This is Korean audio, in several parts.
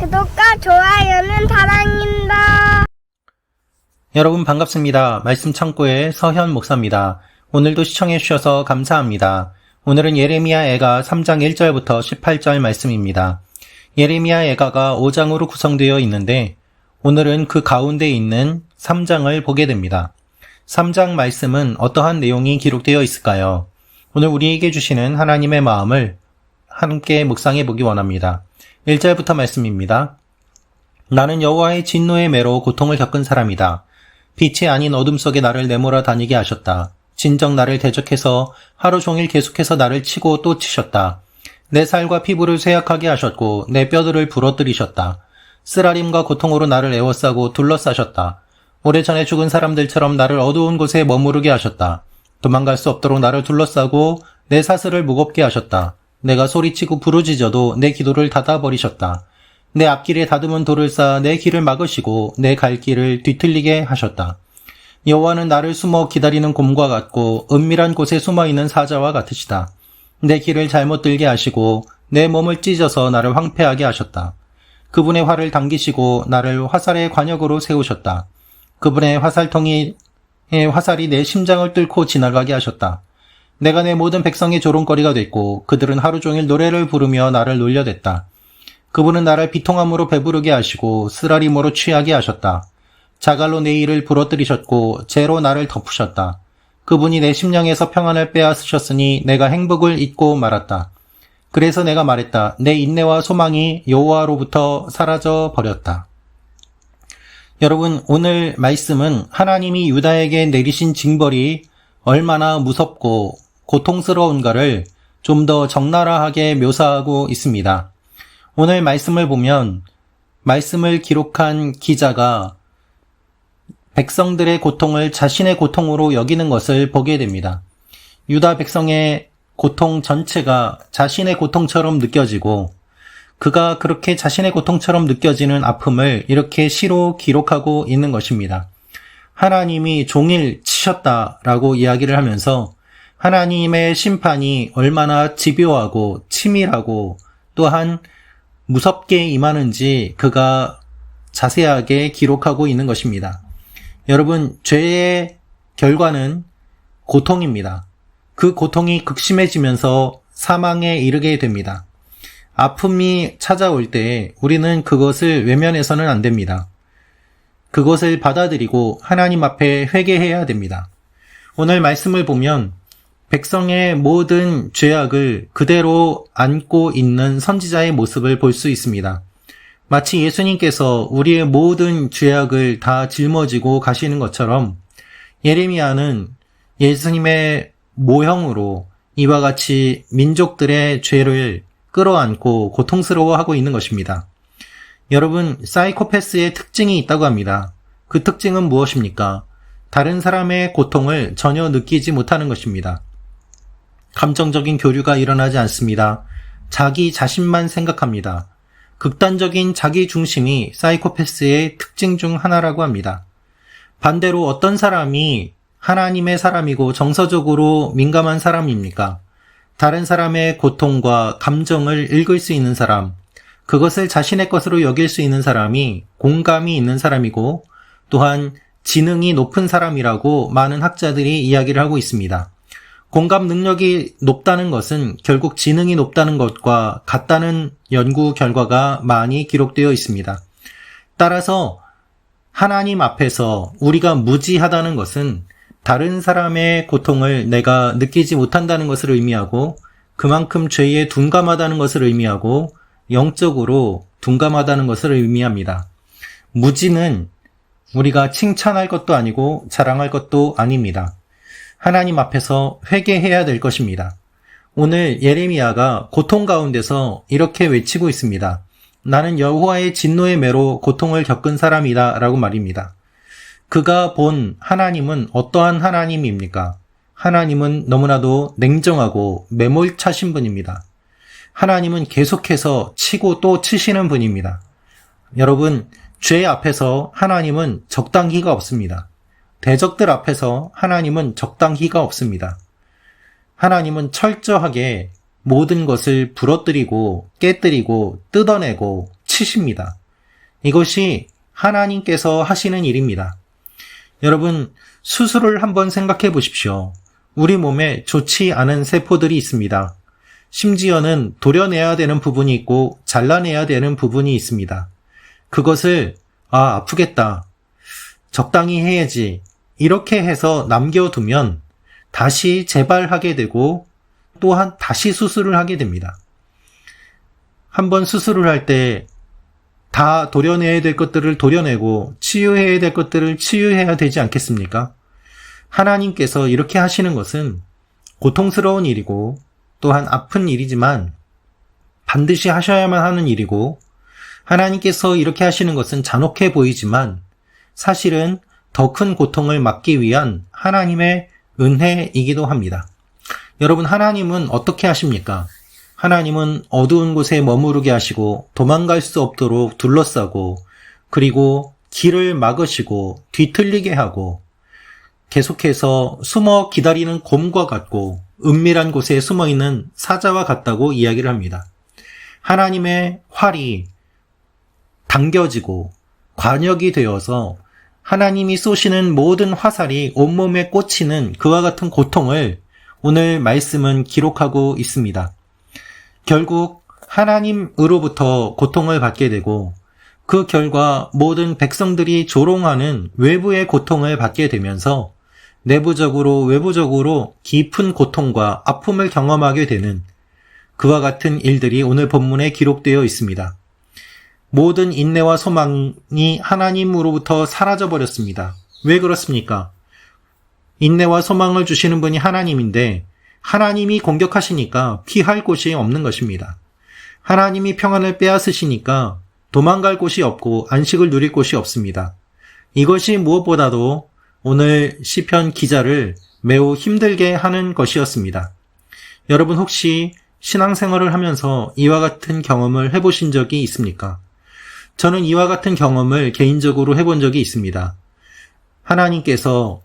구독과 좋아요는 사랑입니다. 여러분 반갑습니다. 말씀 창고의 서현 목사입니다. 오늘도 시청해 주셔서 감사합니다. 오늘은 예레미야 애가 3장 1절부터 18절 말씀입니다. 예레미야 애가가 5장으로 구성되어 있는데 오늘은 그 가운데 있는 3장을 보게 됩니다. 3장 말씀은 어떠한 내용이 기록되어 있을까요? 오늘 우리에게 주시는 하나님의 마음을 함께 묵상해 보기 원합니다. 1절부터 말씀입니다. 나는 여호와의 진노의 매로 고통을 겪은 사람이다. 빛이 아닌 어둠 속에 나를 내몰아 다니게 하셨다. 진정 나를 대적해서 하루 종일 계속해서 나를 치고 또 치셨다. 내 살과 피부를 쇠약하게 하셨고 내 뼈들을 부러뜨리셨다. 쓰라림과 고통으로 나를 애워싸고 둘러싸셨다. 오래전에 죽은 사람들처럼 나를 어두운 곳에 머무르게 하셨다. 도망갈 수 없도록 나를 둘러싸고 내 사슬을 무겁게 하셨다. 내가 소리치고 부르짖어도 내 기도를 닫아버리셨다. 내 앞길에 다듬은 돌을 쌓아 내 길을 막으시고 내 갈 길을 뒤틀리게 하셨다. 여호와는 나를 숨어 기다리는 곰과 같고 은밀한 곳에 숨어 있는 사자와 같으시다. 내 길을 잘못 들게 하시고 내 몸을 찢어서 나를 황폐하게 하셨다. 그분의 활을 당기시고 나를 화살의 관역으로 세우셨다. 그분의 화살통이 의 화살이 내 심장을 뚫고 지나가게 하셨다. 내가 내 모든 백성의 조롱거리가 됐고 그들은 하루 종일 노래를 부르며 나를 놀려댔다. 그분은 나를 비통함으로 배부르게 하시고 쓰라림으로 취하게 하셨다. 자갈로 내 일을 부러뜨리셨고 재로 나를 덮으셨다. 그분이 내 심령에서 평안을 빼앗으셨으니 내가 행복을 잊고 말았다. 그래서 내가 말했다. 내 인내와 소망이 여호와로부터 사라져 버렸다. 여러분 오늘 말씀은 하나님이 유다에게 내리신 징벌이 얼마나 무섭고 고통스러운가를 좀 더 적나라하게 묘사하고 있습니다. 오늘 말씀을 보면 말씀을 기록한 기자가 백성들의 고통을 자신의 고통으로 여기는 것을 보게 됩니다. 유다 백성의 고통 전체가 자신의 고통처럼 느껴지고 그가 그렇게 자신의 고통처럼 느껴지는 아픔을 이렇게 시로 기록하고 있는 것입니다. 하나님이 종일 치셨다라고 이야기를 하면서 하나님의 심판이 얼마나 집요하고 치밀하고 또한 무섭게 임하는지 그가 자세하게 기록하고 있는 것입니다. 여러분, 죄의 결과는 고통입니다. 그 고통이 극심해지면서 사망에 이르게 됩니다. 아픔이 찾아올 때 우리는 그것을 외면해서는 안 됩니다. 그것을 받아들이고 하나님 앞에 회개해야 됩니다. 오늘 말씀을 보면 백성의 모든 죄악을 그대로 안고 있는 선지자의 모습을 볼 수 있습니다. 마치 예수님께서 우리의 모든 죄악을 다 짊어지고 가시는 것처럼 예레미야는 예수님의 모형으로 이와 같이 민족들의 죄를 끌어안고 고통스러워하고 있는 것입니다. 여러분, 사이코패스의 특징이 있다고 합니다. 그 특징은 무엇입니까? 다른 사람의 고통을 전혀 느끼지 못하는 것입니다. 감정적인 교류가 일어나지 않습니다. 자기 자신만 생각합니다. 극단적인 자기 중심이 사이코패스의 특징 중 하나라고 합니다. 반대로 어떤 사람이 하나님의 사람이고 정서적으로 민감한 사람입니까? 다른 사람의 고통과 감정을 읽을 수 있는 사람, 그것을 자신의 것으로 여길 수 있는 사람이 공감이 있는 사람이고 또한 지능이 높은 사람이라고 많은 학자들이 이야기를 하고 있습니다. 공감 능력이 높다는 것은 결국 지능이 높다는 것과 같다는 연구 결과가 많이 기록되어 있습니다. 따라서 하나님 앞에서 우리가 무지하다는 것은 다른 사람의 고통을 내가 느끼지 못한다는 것을 의미하고 그만큼 죄에 둔감하다는 것을 의미하고 영적으로 둔감하다는 것을 의미합니다. 무지는 우리가 칭찬할 것도 아니고 자랑할 것도 아닙니다. 하나님 앞에서 회개해야 될 것입니다. 오늘 예레미야가 고통 가운데서 이렇게 외치고 있습니다. 나는 여호와의 진노의 매로 고통을 겪은 사람이다 라고 말입니다. 그가 본 하나님은 어떠한 하나님입니까? 하나님은 너무나도 냉정하고 매몰차신 분입니다. 하나님은 계속해서 치고 또 치시는 분입니다. 여러분, 죄 앞에서 하나님은 적당히가 없습니다. 대적들 앞에서 하나님은 적당히가 없습니다. 하나님은 철저하게 모든 것을 부러뜨리고 깨뜨리고 뜯어내고 치십니다. 이것이 하나님께서 하시는 일입니다. 여러분, 수술을 한번 생각해 보십시오. 우리 몸에 좋지 않은 세포들이 있습니다. 심지어는 도려내야 되는 부분이 있고 잘라내야 되는 부분이 있습니다. 그것을, 아, 아프겠다. 적당히 해야지. 이렇게 해서 남겨두면 다시 재발하게 되고 또한 다시 수술을 하게 됩니다. 한번 수술을 할 때 다 도려내야 될 것들을 도려내고 치유해야 될 것들을 치유해야 되지 않겠습니까? 하나님께서 이렇게 하시는 것은 고통스러운 일이고 또한 아픈 일이지만 반드시 하셔야만 하는 일이고 하나님께서 이렇게 하시는 것은 잔혹해 보이지만 사실은 더 큰 고통을 막기 위한 하나님의 은혜이기도 합니다. 여러분, 하나님은 어떻게 하십니까? 하나님은 어두운 곳에 머무르게 하시고 도망갈 수 없도록 둘러싸고 그리고 길을 막으시고 뒤틀리게 하고 계속해서 숨어 기다리는 곰과 같고 은밀한 곳에 숨어 있는 사자와 같다고 이야기를 합니다. 하나님의 활이 당겨지고 관역이 되어서 하나님이 쏘시는 모든 화살이 온몸에 꽂히는 그와 같은 고통을 오늘 말씀은 기록하고 있습니다. 결국 하나님으로부터 고통을 받게 되고 그 결과 모든 백성들이 조롱하는 외부의 고통을 받게 되면서 내부적으로 외부적으로 깊은 고통과 아픔을 경험하게 되는 그와 같은 일들이 오늘 본문에 기록되어 있습니다. 모든 인내와 소망이 하나님으로부터 사라져 버렸습니다. 왜 그렇습니까? 인내와 소망을 주시는 분이 하나님인데 하나님이 공격하시니까 피할 곳이 없는 것입니다. 하나님이 평안을 빼앗으시니까 도망갈 곳이 없고 안식을 누릴 곳이 없습니다. 이것이 무엇보다도 오늘 시편 기자를 매우 힘들게 하는 것이었습니다. 여러분 혹시 신앙생활을 하면서 이와 같은 경험을 해보신 적이 있습니까? 저는 이와 같은 경험을 개인적으로 해본 적이 있습니다. 하나님께서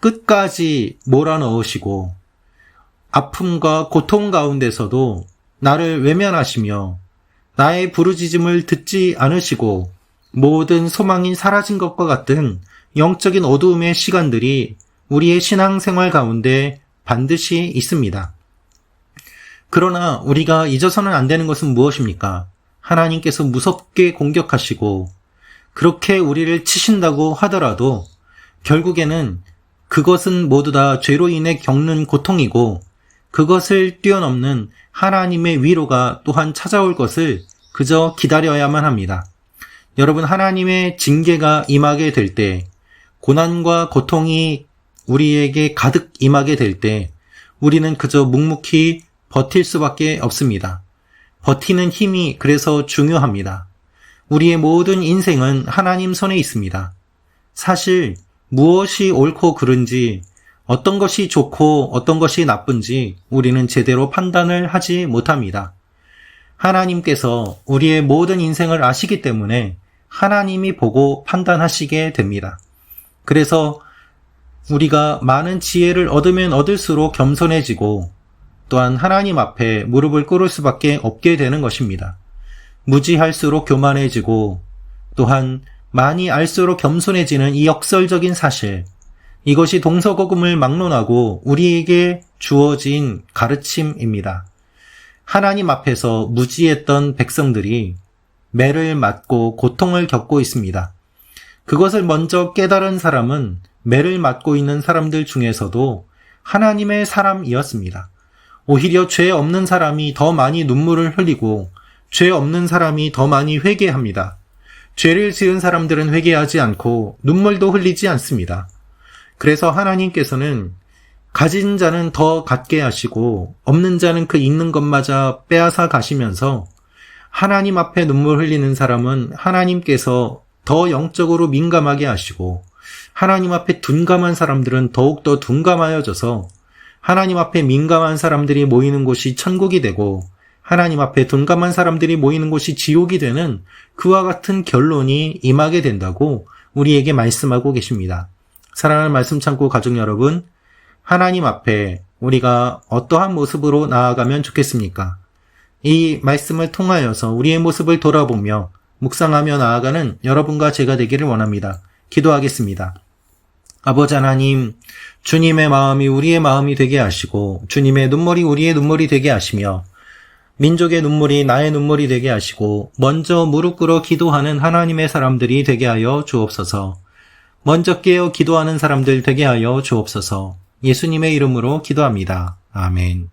끝까지 몰아넣으시고 아픔과 고통 가운데서도 나를 외면하시며 나의 부르짖음을 듣지 않으시고 모든 소망이 사라진 것과 같은 영적인 어두움의 시간들이 우리의 신앙생활 가운데 반드시 있습니다. 그러나 우리가 잊어서는 안 되는 것은 무엇입니까? 하나님께서 무섭게 공격하시고 그렇게 우리를 치신다고 하더라도 결국에는 그것은 모두 다 죄로 인해 겪는 고통이고 그것을 뛰어넘는 하나님의 위로가 또한 찾아올 것을 그저 기다려야만 합니다. 여러분, 하나님의 징계가 임하게 될 때, 고난과 고통이 우리에게 가득 임하게 될 때, 우리는 그저 묵묵히 버틸 수밖에 없습니다. 버티는 힘이 그래서 중요합니다. 우리의 모든 인생은 하나님 손에 있습니다. 사실 무엇이 옳고 그른지 어떤 것이 좋고 어떤 것이 나쁜지 우리는 제대로 판단을 하지 못합니다. 하나님께서 우리의 모든 인생을 아시기 때문에 하나님이 보고 판단하시게 됩니다. 그래서 우리가 많은 지혜를 얻으면 얻을수록 겸손해지고 또한 하나님 앞에 무릎을 꿇을 수밖에 없게 되는 것입니다. 무지할수록 교만해지고 또한 많이 알수록 겸손해지는 이 역설적인 사실, 이것이 동서고금을 막론하고 우리에게 주어진 가르침입니다. 하나님 앞에서 무지했던 백성들이 매를 맞고 고통을 겪고 있습니다. 그것을 먼저 깨달은 사람은 매를 맞고 있는 사람들 중에서도 하나님의 사람이었습니다. 오히려 죄 없는 사람이 더 많이 눈물을 흘리고 죄 없는 사람이 더 많이 회개합니다. 죄를 지은 사람들은 회개하지 않고 눈물도 흘리지 않습니다. 그래서 하나님께서는 가진 자는 더 갖게 하시고 없는 자는 그 있는 것마저 빼앗아 가시면서 하나님 앞에 눈물 흘리는 사람은 하나님께서 더 영적으로 민감하게 하시고 하나님 앞에 둔감한 사람들은 더욱더 둔감하여져서 하나님 앞에 민감한 사람들이 모이는 곳이 천국이 되고 하나님 앞에 둔감한 사람들이 모이는 곳이 지옥이 되는 그와 같은 결론이 임하게 된다고 우리에게 말씀하고 계십니다. 사랑하는 말씀 창고 가족 여러분, 하나님 앞에 우리가 어떠한 모습으로 나아가면 좋겠습니까? 이 말씀을 통하여서 우리의 모습을 돌아보며 묵상하며 나아가는 여러분과 제가 되기를 원합니다. 기도하겠습니다. 아버지 하나님, 주님의 마음이 우리의 마음이 되게 하시고, 주님의 눈물이 우리의 눈물이 되게 하시며, 민족의 눈물이 나의 눈물이 되게 하시고, 먼저 무릎 꿇어 기도하는 하나님의 사람들이 되게 하여 주옵소서. 먼저 깨어 기도하는 사람들 되게 하여 주옵소서. 예수님의 이름으로 기도합니다. 아멘.